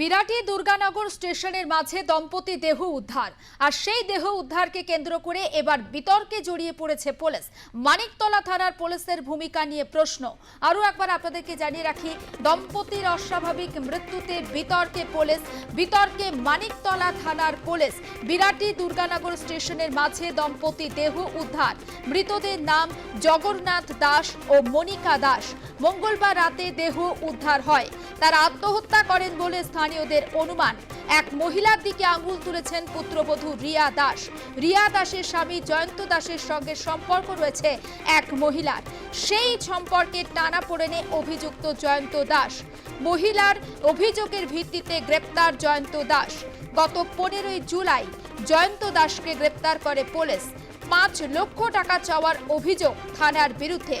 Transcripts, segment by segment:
বিরাটি দুর্গানগর স্টেশনের মাঝে দম্পতি দেহ উদ্ধার। আর সেই দেহ উদ্ধারকে কেন্দ্র করে এবার বিতর্কে জড়িয়ে পড়েছে পুলিশ। মানিকতলা থানার পুলিশের ভূমিকা নিয়ে প্রশ্ন। আরও একবার আপনাদেরকে জানিয়ে রাখি, দম্পতির অস্বাভাবিক মৃত্যুতে বিতর্কে পুলিশ, বিতর্কে মানিকতলা থানার পুলিশ। বিরাটি দুর্গানগর স্টেশনের মাঝে দম্পতি দেহ উদ্ধার। মৃতদের নাম জগন্নাথ দাস ও মনিকা দাস। মঙ্গলবার রাতে দেহ উদ্ধার হয়। তারা আত্মহত্যা করেন বলে স্থানীয়দের অনুমান। এক মহিলার দিকে আঙুল তুলেছেন পুত্রবধূ রিয়া দাস। রিয়া দাসের স্বামী জয়ন্ত দাসের সঙ্গে সম্পর্ক রয়েছে এক মহিলার। সেই সম্পর্কে টানা পড়েনে অভিযুক্ত জয়ন্ত দাস। মহিলার অভিযোগের ভিত্তিতে গ্রেপ্তার জয়ন্ত দাস। গত পনেরোই জুলাই জয়ন্ত দাসকে গ্রেপ্তার করে পুলিশ। পাঁচ লক্ষ টাকা চাওয়ার অভিযোগ থানার বিরুদ্ধে।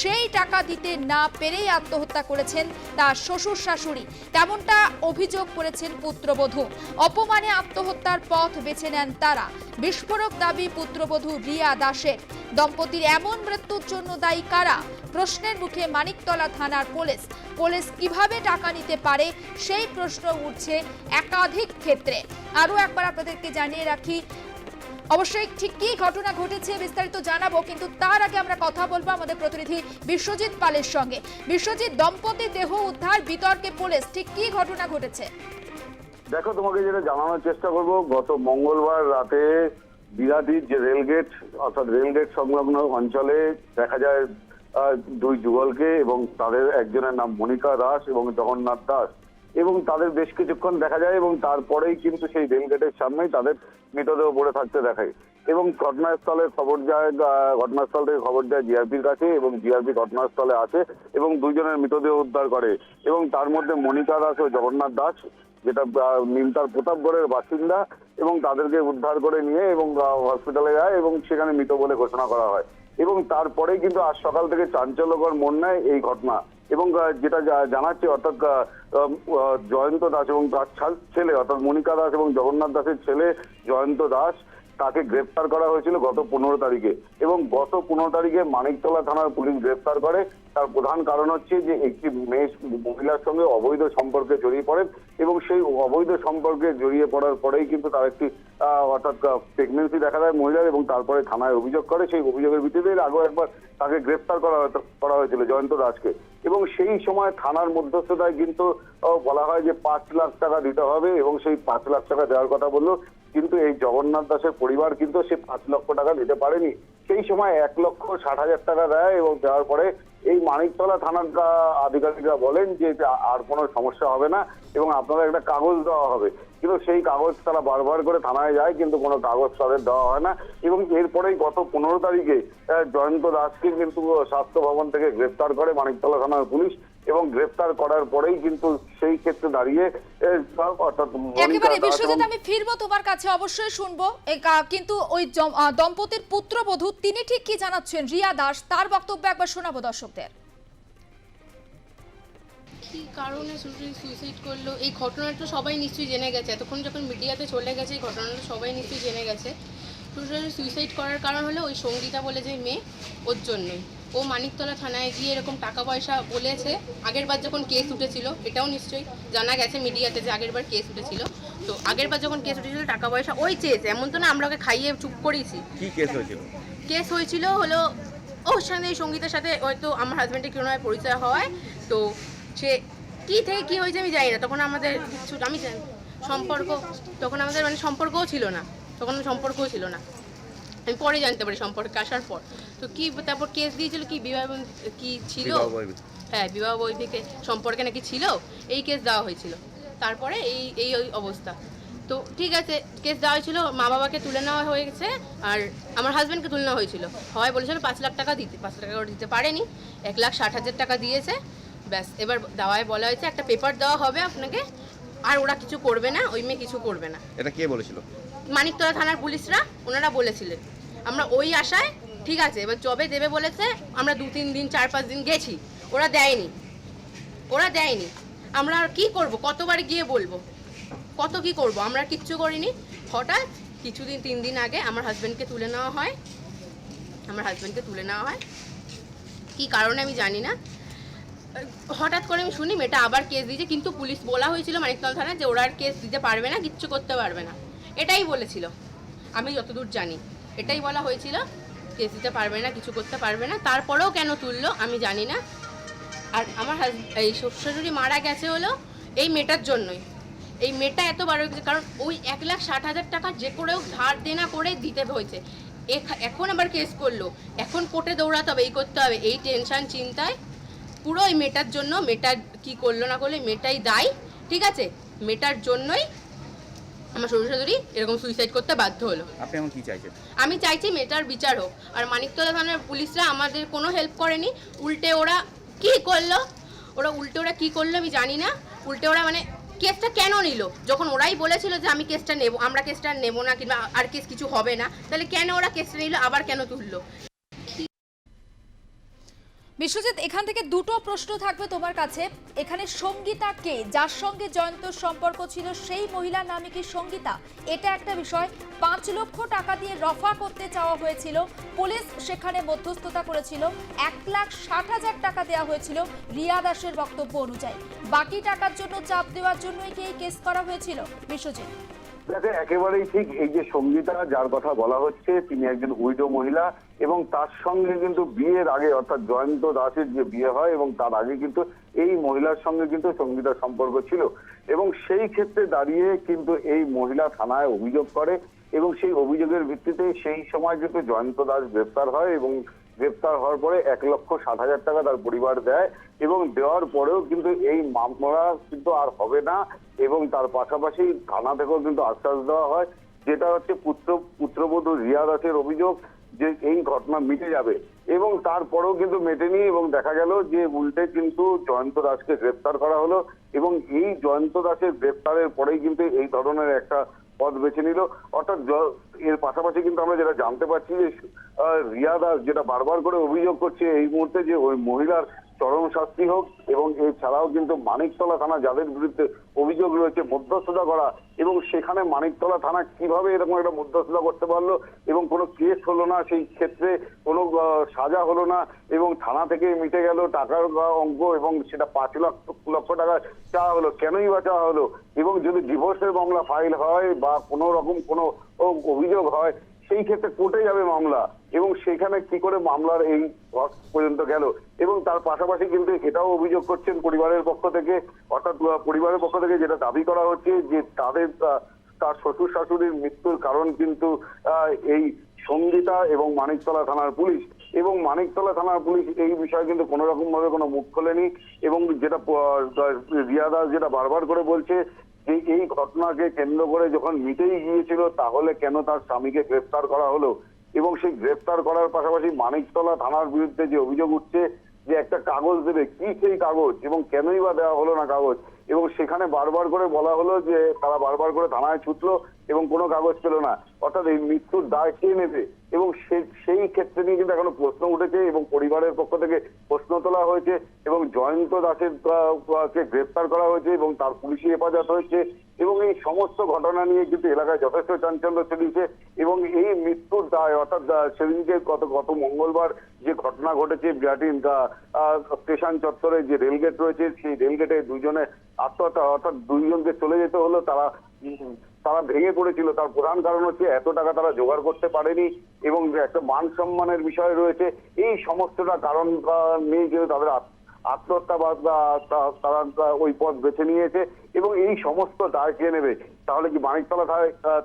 সেই টাকা দিতে না পেরেই আত্মহত্যা করেছেন তার শ্বশুর শাশুড়ি। তেমনটা অভিযোগ করেছেন পুত্রবধূ। অপমানে আত্মহত্যার পথ বেছে নেন তারা। বিস্ফোরক দাবি পুত্রবধূ রিয়া দাসের। দম্পতির এমন মৃত্যুর জন্য দায়ী কারা? প্রশ্নের মুখে মানিকতলা থানার পুলিশ। পুলিশ কীভাবে টাকা নিতে পারে? সেই প্রশ্ন উঠছে একাধিক ক্ষেত্রে। আরও একবার আপনাদেরকে জানিয়ে রাখি অবশ্যই ঠিক কি ঘটনা ঘটেছে, বিস্তারিত জানাব, কিন্তু তার আগে আমরা কথা বলব আমাদের প্রতিনিধি বিশ্বজিৎ পালের সঙ্গে। বিশ্বজিৎ, দম্পতি দেহ উদ্ধার, বিতর্কে পুলিশ, ঠিক কি ঘটনা ঘটেছে? দেখো, তোমাকে যেটা জানানোর চেষ্টা করব, গত মঙ্গলবার রাতে বিরাটির যে রেলগেট অর্থাৎ রেলগেট সংলগ্ন অঞ্চলে দেখা যায় দুই যুগলকে এবং তাদের একজনের নাম মনিকা দাস এবং জগন্নাথ দাস। এবং তাদের বেশ কিছুক্ষণ দেখা যায় এবং তারপরেই কিন্তু সেই রেলগেটের সামনেই তাদের মৃতদেহ পড়ে থাকতে দেখায় এবং ঘটনাস্থলে খবর যায় ঘটনাস্থল থেকে খবর যায় জিআরপির কাছে এবং জিআরপি ঘটনাস্থলে আসে এবং দুইজনের মৃতদেহ উদ্ধার করে। এবং তার মধ্যে মনিকা দাস ও জগন্নাথ দাস, যেটা নিমতার প্রতাপগড়ের বাসিন্দা এবং তাদেরকে উদ্ধার করে নিয়ে এবং হসপিটালে যায় এবং সেখানে মৃত বলে ঘোষণা করা হয়। এবং তারপরে কিন্তু আজ সকাল থেকে চাঞ্চল্যকর মন নেয় এই ঘটনা। এবং যেটা জানাচ্ছে, অর্থাৎ জয়ন্ত দাস এবং তার ছেলে, অর্থাৎ মনিকা দাস এবং জগন্নাথ দাসের ছেলে জয়ন্ত দাস, তাকে গ্রেপ্তার করা হয়েছিল গত পনেরো তারিখে। এবং গত পনেরো তারিখে মানিকতলা থানার পুলিশ গ্রেপ্তার করে। তার প্রধান কারণ হচ্ছে যে, একটি মেয়ে, মহিলার সঙ্গে অবৈধ সম্পর্কে জড়িয়ে পড়েন এবং সেই অবৈধ সম্পর্কে জড়িয়ে পড়ার পরেই কিন্তু তার একটি অর্থাৎ প্রেগনেন্সি দেখা দেয় মহিলার এবং তারপরে থানায় অভিযোগ করে। সেই অভিযোগের ভিত্তিতে আগেও একবার তাকে গ্রেপ্তার করা করা হয়েছিল জয়ন্ত দাসকে। এবং সেই সময় থানার মধ্যস্থতায় কিন্তু বলা হয় যে পাঁচ লাখ টাকা দিতে হবে এবং সেই পাঁচ লাখ টাকা দেওয়ার কথা বলল। কিন্তু এই জগন্নাথ দাসের পরিবার কিন্তু সে পাঁচ লক্ষ টাকা দিতে পারেনি। সেই সময় এক লক্ষ ষাট হাজার টাকা দেয় এবং দেওয়ার পরে এই মানিকতলা থানার আধিকারিকরা বলেন যে আর কোনো সমস্যা হবে না এবং আপনারা একটা কাগজ দেওয়া হবে। কিন্তু সেই কাগজ তারা বারবার করে থানায় যায়, কিন্তু কোনো কাগজ তাদের দেওয়া হয় না। এবং এরপরেই গত পনেরো তারিখে জয়ন্ত দাসকে কিন্তু স্বাস্থ্য ভবন থেকে গ্রেফতার করে মানিকতলা থানার পুলিশ এবং গ্রেপ্তার করার পরেই কিন্তু সেই ক্ষেত্রে দাঁড়িয়ে অর্থাৎ একেবারে বিশ্বজিৎ আমি ফিরবো তোমার কাছে অবশ্যই শুনব। কিন্তু ওই দম্পতির পুত্রবধূ তিনি ঠিক কি জানাচ্ছেন? রিয়া দাস তার বক্তব্য একবার শোনাবো দর্শকদের। কি কারণে সুইসাইড করল? এই ঘটনাটা সবাই নিশ্চয়ই জেনে গেছে। এতক্ষণ যখন মিডিয়াতে চলে গেছে এই ঘটনাটা সবাই নিশ্চয়ই জেনে গেছে। সুইসাইড করার কারণ হলো ওই সঙ্গীতা বলে যে মেয়ে ওর জন্যই। ও মানিকতলা থানায় গিয়ে এরকম টাকা পয়সা বলেছে। আগেরবার যখন কেস উঠেছিল এটাও নিশ্চয়ই জানা গেছে মিডিয়াতে যে আগেরবার কেস উঠেছিল। তো আগেরবার যখন কেস উঠেছিল টাকা পয়সা ওই চেয়েছে এমন তো না আমরা ওকে খাইয়ে চুপ করেছি। কি কেস হয়েছিল? কেস হয়েছিল হলো ওর সঙ্গে এই সঙ্গীতের সাথে হয়তো আমার হাজব্যান্ডের কীরকম পরিচয় হওয়ায় তো সে কি থেকে কি হয়েছে আমি জানি না। তখন আমাদের কিছু আমি জানি সম্পর্ক তখন আমাদের মানে সম্পর্কও ছিল না তখন সম্পর্কও ছিল না। আমি পরে জানতে পারি সম্পর্কে আসার পর। তো কি তারপর কেস দিয়েছিল কি? বিবাহ কি ছিল? হ্যাঁ বিবাহ বৈদিকে সম্পর্কে নাকি ছিল? এই কেস দেওয়া হয়েছিল। তারপরে এই এই অবস্থা। তো ঠিক আছে কেস দেওয়া হয়েছিল মা বাবাকে তুলে নেওয়া হয়েছে আর আমার হাজব্যান্ডকে তুলে নেওয়া হয়েছিল। হয় বলেছিল পাঁচ লাখ টাকা দিতে পাঁচ লাখ টাকা দিতে পারেনি এক লাখ ষাট হাজার টাকা দিয়েছে। ব্যাস এবার দাওয়ায় বলা হয়েছে একটা পেপার দেওয়া হবে আপনাকে। আর ওরা কিছু করবে না ওই মেয়ে কিছু করবে না। এটা কে বলেছিল? মানিকতলা থানার পুলিশরা ওনারা বলেছিলেন। আমরা ওই আশায় ঠিক আছে, এবার জবে দেবে বলেছে, আমরা দু তিন দিন, চার পাঁচ দিন গেছি। ওরা দেয়নি। ওরা দেয়নি। আমরা আর কি করব? কতবার গিয়ে বলব? কত কি করব? আমরা কিচ্ছু করিনি। হঠাৎ কিছুদিন, তিন দিন আগে আমার হাজব্যান্ডকে তুলে নেওয়া হয়। আমার হাজব্যান্ডকে তুলে নেওয়া হয়। কি কারণে আমি জানি না। হঠাৎ করে আমি শুনি, মেয়েটা আবার কেস দিয়েছে, কিন্তু পুলিশ বলা হয়েছিল মানিকতলা থানায় যে ওরা আর কেস দিতে পারবে না, কিচ্ছু করতে পারবে না। এটাই বলেছিল। আমি যতদূর জানি, এটাই বলা হয়েছিল। কেস দিতে পারবে না, কিছু করতে পারবে না, তারপরেও কেন তুললো আমি জানি না। আর আমার হাজ- এই শ্বশুরি মারা গেছে হলো এই মেয়েটার জন্যই। এই মেয়েটা এত হয়েছে কারণ ওই এক লাখ ষাট হাজার টাকা যে করেও ধার দেনা করে দিতে হয়েছে। এখ- এখন আবার কেস করল। এখন কোর্টে দৌড়াতে হবে, এই করতে হবে, এই টেনশন, চিন্তায় পুরো ওই মেয়েটার জন্য, মেয়েটা কি করল না করল মেয়েটাই দায়ী, ঠিক আছে? মেয়েটার জন্যই আমার শ্বশুর শাশুড়ি এরকম সুইসাইড করতে বাধ্য হলো। আপনি এখন কি চাইছেন? আমি চাইছি মেয়েটার বিচার হোক। আর মানিকতলা থানার পুলিশরা আমাদের কোনো হেল্প করেনি। উল্টে ওরা কি করল? ওরা উল্টে ওরা কি করল আমি জানি না। উল্টে ওরা মানে কেসটা কেন নিল? যখন ওরাই বলেছিল যে আমি কেসটা নেব আমরা কেসটা নেব না কিংবা আর কেস কিছু হবে না তাহলে কেন ওরা কেসটা নিল? আবার কেন তুললো? বিশ্বজিৎ, এখান থেকে দুটো প্রশ্ন থাকবে তোমার কাছে। এখানে সঙ্গীতা কে? যার সঙ্গে জয়ন্তর সম্পর্ক ছিল, সেই মহিলার নামে কি সঙ্গীতা? এটা একটা বিষয়। পাঁচ লক্ষ টাকা দিয়ে রফা করতে চাওয়া হয়েছিল। পুলিশ সেখানে মধ্যস্থতা করেছিল। এক লাখ ষাট হাজার টাকা দেওয়া হয়েছিল রিয়া দাসের বক্তব্য অনুযায়ী। বাকি টাকার জন্য চাপ দেওয়ার জন্যই কি এই কেস করা হয়েছিল? বিশ্বজিৎ। দেখো একেবারেই ঠিক এই যে সঙ্গীতা, যার কথা বলা হচ্ছে, তিনি একজন উইডো মহিলা এবং তার সঙ্গে কিন্তু বিয়ের আগে, অর্থাৎ জয়ন্ত দাসের যে বিয়ে হয় এবং তার আগে কিন্তু এই মহিলার সঙ্গে কিন্তু সঙ্গীতার সম্পর্ক ছিল। এবং সেই ক্ষেত্রে দাঁড়িয়ে কিন্তু এই মহিলা থানায় অভিযোগ করে এবং সেই অভিযোগের ভিত্তিতে সেই সময় কিন্তু জয়ন্ত দাস গ্রেপ্তার হয় এবং গ্রেপ্তার হওয়ার পরে এক লক্ষ সাত হাজার টাকা তার পরিবার দেয় এবং দেওয়ার পরেও কিন্তু এই মামলা কিন্তু আর হবে না এবং তার পাশাপাশি থানা থেকেও কিন্তু আশ্বাস দেওয়া হয়, যেটা হচ্ছে পুত্র, পুত্রবধূ রিয়া দাসের অভিযোগ যে এই ঘটনা মিটে যাবে। এবং তারপরেও কিন্তু মেটেনি এবং দেখা গেল যে উল্টে কিন্তু জয়ন্ত দাসকে গ্রেপ্তার করা হলো এবং এই জয়ন্ত দাসের গ্রেপ্তারের পরেই কিন্তু এই ধরনের একটা পথ বেছে নিল। অর্থাৎ এর পাশাপাশি কিন্তু আমরা যেটা জানতে পারছি যে রিয়া দাস যেটা বারবার করে অভিযোগ করছে এই মুহূর্তে যে ওই মহিলার চরম শাস্তি হোক এবং এছাড়াও কিন্তু মানিকতলা থানা যাদের বিরুদ্ধে অভিযোগ রয়েছে, মধ্যস্থতা করা এবং সেখানে মানিকতলা থানা কীভাবে এরকম একটা মধ্যস্থতা করতে পারল এবং কোনো কেস হলো না, সেই ক্ষেত্রে কোনো সাজা হলো না এবং থানা থেকে মিটে গেল টাকার অঙ্ক এবং সেটা পাঁচ লক্ষ লক্ষ টাকা চাওয়া হলো। কেনই বা চাওয়া হলো? এবং যদি ডিভোর্সের মামলা ফাইল হয় বা কোনো রকম কোনো অভিযোগ হয়, সেই ক্ষেত্রে কোর্টে যাবে মামলা। এবং সেখানে কি করে মামলার এই পর্যন্ত গেল? এবং তার পাশাপাশি কিন্তু এটাও অভিযোগ করছেন পরিবারের পক্ষ থেকে, অর্থাৎ পরিবারের পক্ষ থেকে যেটা দাবি করা হচ্ছে যে তাদের তার শ্বশুর শাশুড়ির মৃত্যুর কারণ কিন্তু এই সঙ্গীতা এবং মানিকতলা থানার পুলিশ। এবং মানিকতলা থানার পুলিশ এই বিষয়ে কিন্তু কোনো রকম ভাবে কোনো মুখ খোলেনি এবং যেটা রিয়া দাস যেটা বারবার করে বলছে যে এই ঘটনাকে কেন্দ্র করে যখন মিটেই গিয়েছিল, তাহলে কেন তার স্বামীকে গ্রেফতার করা হলো? এবং সেই গ্রেফতার করার পাশাপাশি মানিকতলা থানার বিরুদ্ধে যে অভিযোগ উঠছে যে একটা কাগজ দেবে, কি সেই কাগজ এবং কেনই বা দেওয়া হলো না কাগজ? এবং সেখানে বারবার করে বলা হলো যে তারা বারবার করে থানায় ছুটলো এবং কোনো কাগজ পেল না। অর্থাৎ এই মৃত্যুর দায় কে নেবে? এবং সেই ক্ষেত্রে নিয়ে কিন্তু এখনও প্রশ্ন উঠেছে এবং পরিবারের পক্ষ থেকে প্রশ্ন তোলা হয়েছে এবং জয়ন্ত দাসের কে গ্রেপ্তার করা হয়েছে এবং তার পুলিশি হেফাজত হয়েছে। এবং এই সমস্ত ঘটনা নিয়ে কিন্তু এলাকায় যথেষ্ট চাঞ্চল্য ছড়িয়েছে এবং এই মৃত্যুর দায়, অর্থাৎ সেদিনকে গত গত মঙ্গলবার যে ঘটনা ঘটেছে বিরাটিন স্টেশন চত্বরে যে রেলগেট রয়েছে, সেই রেলগেটে দুজনে আত্মহত্যা, অর্থাৎ দুইজনকে চলে যেতে হলো। তারা তারা ভেঙে পড়েছিল। তার প্রধান কারণ হচ্ছে এত টাকা তারা জোগাড় করতে পারেনি এবং একটা মান সম্মানের বিষয় রয়েছে। এই সমস্তটা কারণ নিয়ে কিন্তু তাদের আত্মহত্যা বা তারা ওই পথ বেছে নিয়েছে এবং এই সমস্ত দায় কে নেবে তাহলে কি মানিকতলা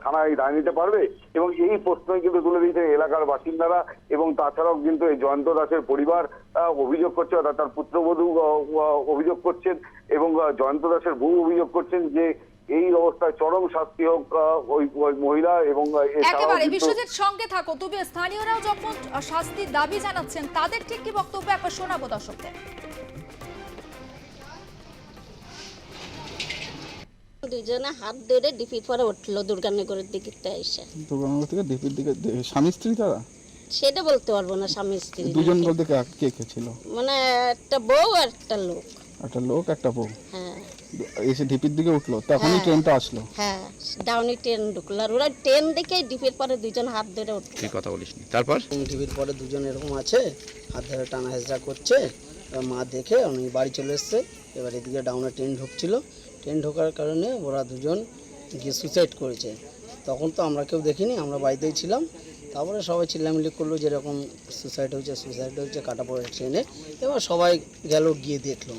থানায় দায় নিতে পারবে? এবং এই প্রশ্নই কিন্তু তুলে দিয়েছে এলাকার বাসিন্দারা এবং তাছাড়াও কিন্তু এই জয়ন্ত দাসের পরিবার অভিযোগ করছে অর্থাৎ তার পুত্রবধূ অভিযোগ করছেন এবং জয়ন্ত দাসের বউ অভিযোগ করছেন যে এই অবস্থায় চরম শাস্তি হোক ওই মহিলা এবং একেবারে বিশ্বজিৎ সঙ্গে থাকো। তবে স্থানীয়রাও যখন শাস্তির দাবি জানাচ্ছেন তাদের ঠিক কি বক্তব্য একবার শোনাবো দর্শকদের। দুজনে হাত ধরে ডিপির পরে উঠল দুর্গানগরের দিকে এসে। দুর্গানগর থেকে ডিপির দিকে স্বামী স্ত্রী তারা? সেটা বলতে পারব না স্বামী স্ত্রী। দুজন বলতে কে- কে কে ছিল? মানে একটা বউ আর একটা লোক। একটা লোক একটা বউ? হ্যাঁ। এসে ডিপির দিকে উঠল তখনই হ্যাঁ। ট্রেনটা আসলো? হ্যাঁ ডাউনি ট্রেন ঢুকলো আর ওরা ট্রেন দেখে ডিপির পরে দুজন হাত ধরে উঠল। তুই কথা বলিসনি তারপর? টিভির পরে দুজন এরকম আছে হাত ধরে টানা হেঁচড়া করছে মা দেখে উনি বাড়ি চলে এসছে এবার এদিকে ডাউনে ট্রেন ঢুকছিল ট্রেন ঢোকার কারণে ওরা দুজন গিয়ে সুইসাইড করেছে। তখন তো আমরা কেউ দেখিনি, আমরা বাড়িতেই ছিলাম। তারপরে সবাই চিল্লামিল্লি করল যেরকম সুইসাইড হয়েছে সুইসাইড হয়েছে, কাটা পড়ে ট্রেনে। এবার সবাই গেল গিয়ে দেখল।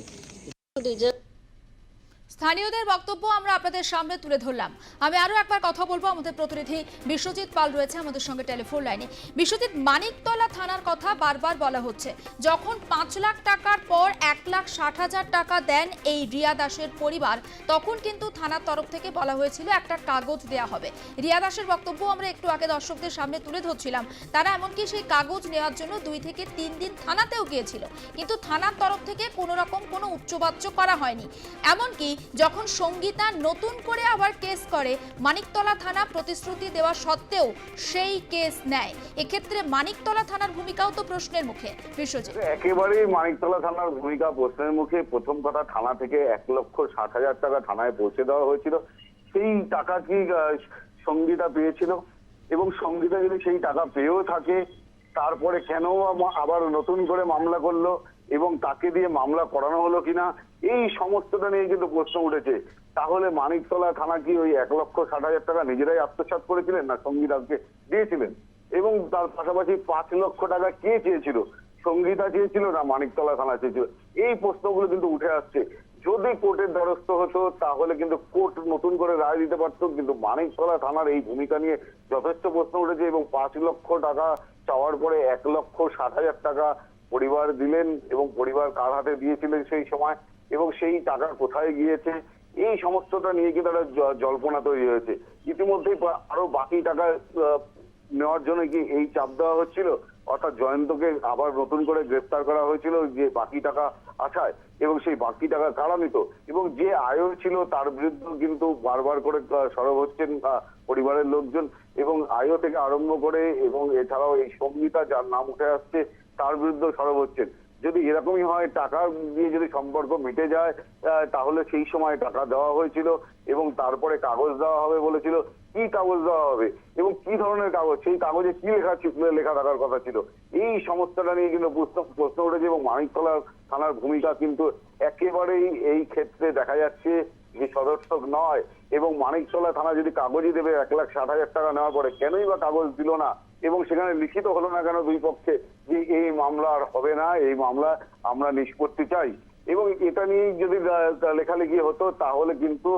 স্থানীয়দের বক্তব্য আমরা আপনাদের সামনে তুলে ধরলাম। আমি আরও একবার কথা বলব। আমাদের প্রতিনিধি বিশ্বজিৎ পাল রয়েছে আমাদের সঙ্গে টেলিফোন লাইনে। বিশ্বজিৎ, মানিকতলা থানার কথা বারবার বলা হচ্ছে। যখন পাঁচ লাখ টাকার পর এক লাখ ষাট হাজার টাকা দেন এই রিয়া দাসের পরিবার, তখন কিন্তু থানার তরফ থেকে বলা হয়েছিল একটা কাগজ দেয়া হবে। রিয়া দাসের বক্তব্য আমরা একটু আগে দর্শকদের সামনে তুলে ধরছিলাম। তারা এমনকি সেই কাগজ নেওয়ার জন্য দুই থেকে তিন দিন থানাতেও গিয়েছিল। কিন্তু থানার তরফ থেকে কোনো রকম কোনো উচ্চবাচ্য করা হয়নি। এমনকি যখন সঙ্গীতা নতুন করে আবার কেস করে, মানিকতলা থানা প্রতিশ্রুতি দেওয়া সত্ত্বেও সেই কেস নেয়। এক্ষেত্রে মানিকতলা থানার ভূমিকাও তো প্রশ্নের মুখে। বিশ্বজিৎ। একেবারেই মানিকতলা থানার ভূমিকা প্রশ্নের মুখে। প্রথম কথা, থানা থেকে এক লক্ষ ষাট হাজার টাকা থানায় পৌঁছে দেওয়া হয়েছিল। সেই টাকা কি সঙ্গীতা পেয়েছিল? এবং সঙ্গীতা যদি সেই টাকা পেয়েও থাকে, তারপরে কেন আবার নতুন করে মামলা করল? এবং তাকে দিয়ে মামলা করানো হলো কিনা? এই সমস্তটা নিয়ে কিন্তু প্রশ্ন উঠেছে। তাহলে মানিকতলা থানা কি ওই এক লক্ষ ষাট হাজার টাকা নিজেরাই আত্মসাৎ করেছিলেন না সঙ্গীতাকে দিয়েছিলেন? এবং তার পাশাপাশি পাঁচ লক্ষ টাকা কে চেয়েছিল? সঙ্গীতা চেয়েছিল না মানিকতলা থানা চেয়েছিল? এই প্রশ্নগুলো কিন্তু উঠে আসছে। যদি কোর্টের দ্বারস্থ হতো, তাহলে কিন্তু কোর্ট নতুন করে রায় দিতে পারতো, কিন্তু মানিকতলা থানার এই ভূমিকা নিয়ে যথেষ্ট প্রশ্ন উঠেছে এবং পাঁচ লক্ষ টাকা চাওয়ার পরে এক লক্ষ ষাট হাজার টাকা পরিবার দিলেন এবং পরিবার কার হাতে দিয়েছিলেন সেই সময়? এবং সেই টাকা কোথায় গিয়েছে? এই সমস্তটা নিয়ে কিন্তু একটা জল্পনা তৈরি হয়েছে। ইতিমধ্যেই আরও বাকি টাকা নেওয়ার জন্য কি এই চাপ দেওয়া হচ্ছিল? অর্থাৎ জয়ন্তকে আবার নতুন করে গ্রেফতার করা হয়েছিল যে বাকি টাকা আছায় এবং সেই বাকি টাকা কারা নিত? এবং যে আয়ও ছিল তার বিরুদ্ধে কিন্তু বারবার করে সরব হচ্ছেন পরিবারের লোকজন এবং আয়ও থেকে আরম্ভ করে এবং এছাড়াও এই সঙ্গীতা যার নাম উঠে আসছে তার বিরুদ্ধে সরব হচ্ছেন। যদি এরকমই হয়, টাকা দিয়ে যদি সম্পর্ক মিটে যায় তাহলে সেই সময় টাকা দেওয়া হয়েছিল এবং তারপরে কাগজ দেওয়া হবে বলেছিল। কি কাগজ দেওয়া হবে এবং কি ধরনের কাগজ? সেই কাগজে কি লেখা লেখা থাকার কথা ছিল? এই সমস্যাটা নিয়ে কিন্তু প্রশ্ন উঠেছে এবং মানিকতলা থানার ভূমিকা কিন্তু একেবারেই এই ক্ষেত্রে দেখা যাচ্ছে সদর্থক নয় এবং মানিকতলা থানা যদি কাগজই দেবে এক লাখ ষাট হাজার টাকা নেওয়া পরে কেনই বা কাগজ দিল না? এবং সেখানে লিখিত হলো না কেন দুই পক্ষে যে এই মামলা আর হবে না, এই মামলা আমরা নিষ্পত্তি চাই? এবং এটা নিয়েই যদি লেখালেখি হতো তাহলে কিন্তু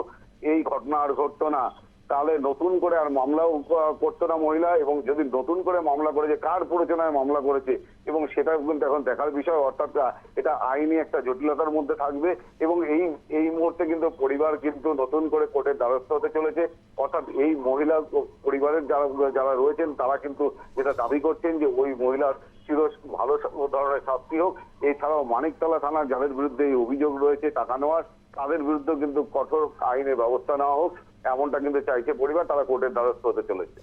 এই ঘটনা আর ঘটতো না। তাহলে নতুন করে আর মামলাও করতো না মহিলা, এবং যদি নতুন করে মামলা করেছে, কার প্ররোচনায় মামলা করেছে, এবং সেটা কিন্তু এখন দেখার বিষয়, অর্থাৎ এটা আইনি একটা জটিলতার মধ্যে থাকবে, এবং এই এই মুহূর্তে কিন্তু পরিবার কিন্তু নতুন করে কোর্টের দ্বারস্থ হতে চলেছে, অর্থাৎ এই মহিলা পরিবারের যারা যারা রয়েছেন, তারা কিন্তু যেটা দাবি করছেন যে ওই মহিলার চির ভালো ধরনের শাস্তি হোক। এছাড়াও মানিকতলা থানার যাদের বিরুদ্ধে এই অভিযোগ রয়েছে, টাকা নেওয়ার, তাদের বিরুদ্ধে কিন্তু কঠোর আইনের ব্যবস্থা নেওয়া হোক। এমনটা কিন্তু চাইছে পরিবার তারা কোর্টের দ্বারস্থ হতে চলেছে।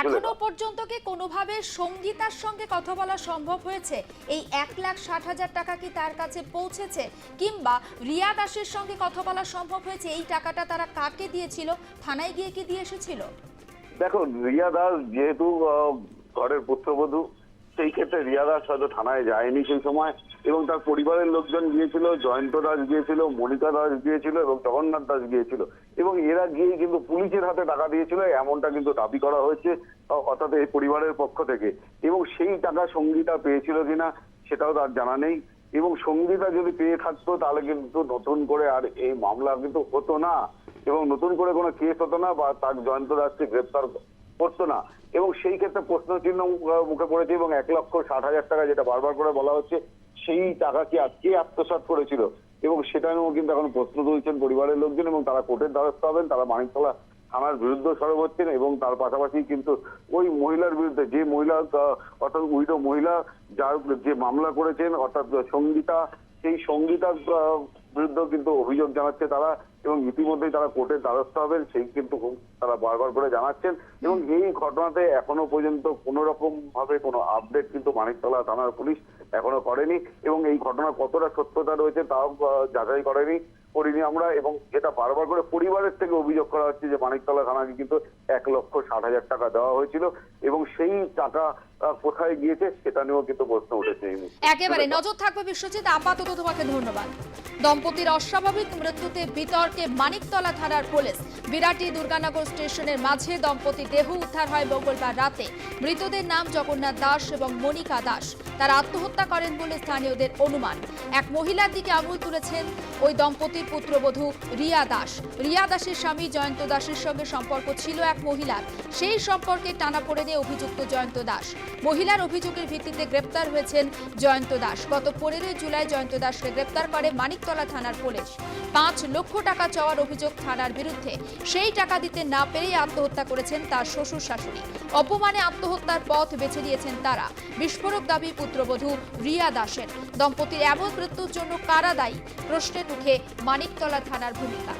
এখনও পর্যন্ত কি কোনোভাবে সঙ্গীতার সঙ্গে কথা বলা সম্ভব হয়েছে? এই এক লাখ ষাট হাজার টাকা কি তার কাছে পৌঁছেছে? কিংবা রিয়া দাসের সঙ্গে কথা বলা সম্ভব হয়েছে? এই টাকাটা তারা কাকে দিয়েছিল? থানায় গিয়ে কি দিয়ে এসেছিল? দেখো রিয়া দাস যেহেতু ঘরের পুত্রবধূ সেই ক্ষেত্রে রিয়া দাস হয়তো থানায় যায়নি সেই সময় এবং তার পরিবারের লোকজন গিয়েছিল, জয়ন্ত দাস গিয়েছিল, মনিকা দাস গিয়েছিল এবং জগন্নাথ দাস গিয়েছিল। এবং এরা গিয়ে কিন্তু পুলিশের হাতে টাকা দিয়েছিল, এমনটা কিন্তু দাবি করা হয়েছে অর্থাৎ এই পরিবারের পক্ষ থেকে। এবং সেই টাকা সঙ্গীতা পেয়েছিল কিনা সেটাও তার জানা নেই। এবং সঙ্গীতা যদি পেয়ে থাকতো, তাহলে কিন্তু নতুন করে আর এই মামলা কিন্তু হতো না। এবং নতুন করে কোনো কেস হতো না বা তার জয়ন্ত দাসকে গ্রেপ্তার করতো না। এবং সেই ক্ষেত্রে প্রশ্ন চিহ্ন মুখে পড়েছে এবং এক লক্ষ ষাট হাজার টাকা যেটা বারবার করে বলা হচ্ছে, সেই টাকা কি আজকে আত্মসাৎ করেছিল? এবং সেটা নিয়েও কিন্তু এখন প্রশ্ন তুলছেন পরিবারের লোকজন এবং তারা কোর্টের দ্বারস্থ হবেন, তারা মানিকতলা থানার বিরুদ্ধে সরব হচ্ছেন এবং তার পাশাপাশি কিন্তু ওই মহিলার বিরুদ্ধে যে মহিলা অর্থাৎ উইডো মহিলা, যার যে মামলা করেছেন, অর্থাৎ সঙ্গীতা সেই সঙ্গীতার বিরুদ্ধেও কিন্তু অভিযোগ জানাচ্ছে তারা এবং ইতিমধ্যেই তারা কোর্টের দ্বারস্থ হবেন সেই কিন্তু তারা বারবার করে জানাচ্ছেন। এবং এই ঘটনাতে এখনও পর্যন্ত কোনো রকম ভাবে কোনো আপডেট কিন্তু মানিকতলা থানার পুলিশ এখনও করেনি এবং এই ঘটনা কতটা সত্যতা রয়েছে তাও যাচাই করেনি করিনি আমরা এবং যেটা বারবার করে পরিবারের থেকে অভিযোগ করা হচ্ছে যে মানিকতলা থানাকে কিন্তু এক লক্ষ ষাট হাজার টাকা দেওয়া হয়েছিল এবং সেই টাকা কোথায় গিয়েছে সেটা নিয়েও কিন্তু প্রশ্ন উঠেছে একেবারে নজর থাকবে বিশ্বজিৎ, আপাতত তোমাকে ধন্যবাদ। দম্পতির অস্বাভাবিক মৃত্যুতে বিতর্কে মানিকতলা থানার পুলিশ। বিরাটি দুর্গানগর স্টেশনের মাঝে দম্পতি দেহ উদ্ধার হয় মঙ্গলবার রাতে। মৃতদের নাম জগন্নাথ দাস এবং মনিকা দাস। তারা আত্মহত্যা করেন বলে স্থানীয়দের অনুমান। এক মহিলার দিকে আঙুল তুলেছেন ওই দম্পতির পুত্রবধূ রিয়া দাস। রিয়া দাসের স্বামী জয়ন্ত দাসের সঙ্গে সম্পর্ক ছিল এক মহিলার সেই সম্পর্কে টানা পড়ে নিয়ে অভিযুক্ত জয়ন্ত দাস। মহিলার অভিযোগের ভিত্তিতে গ্রেপ্তার হয়েছেন জয়ন্ত দাস। গত পনেরোই জুলাই জয়ন্ত দাসকে গ্রেপ্তার করে মানিকতলা থানার পুলিশ। পাঁচ লক্ষ টাকা চাওয়ার অভিযোগ থানার বিরুদ্ধে। সেই টাকা দিতে না পেরেই আত্মহত্যা করেছেন তার শ্বশুর শাশুড়ি। অপমানে আত্মহত্যার পথ বেছে নিয়েছেন তারা। বিস্ফোরক দাবি পুত্রবধূ রিয়া দাসের। দম্পতির এমন মৃত্যুর জন্য কারা দায়ী? প্রশ্নের মুখে মানিকতলা থানার ভূমিকা।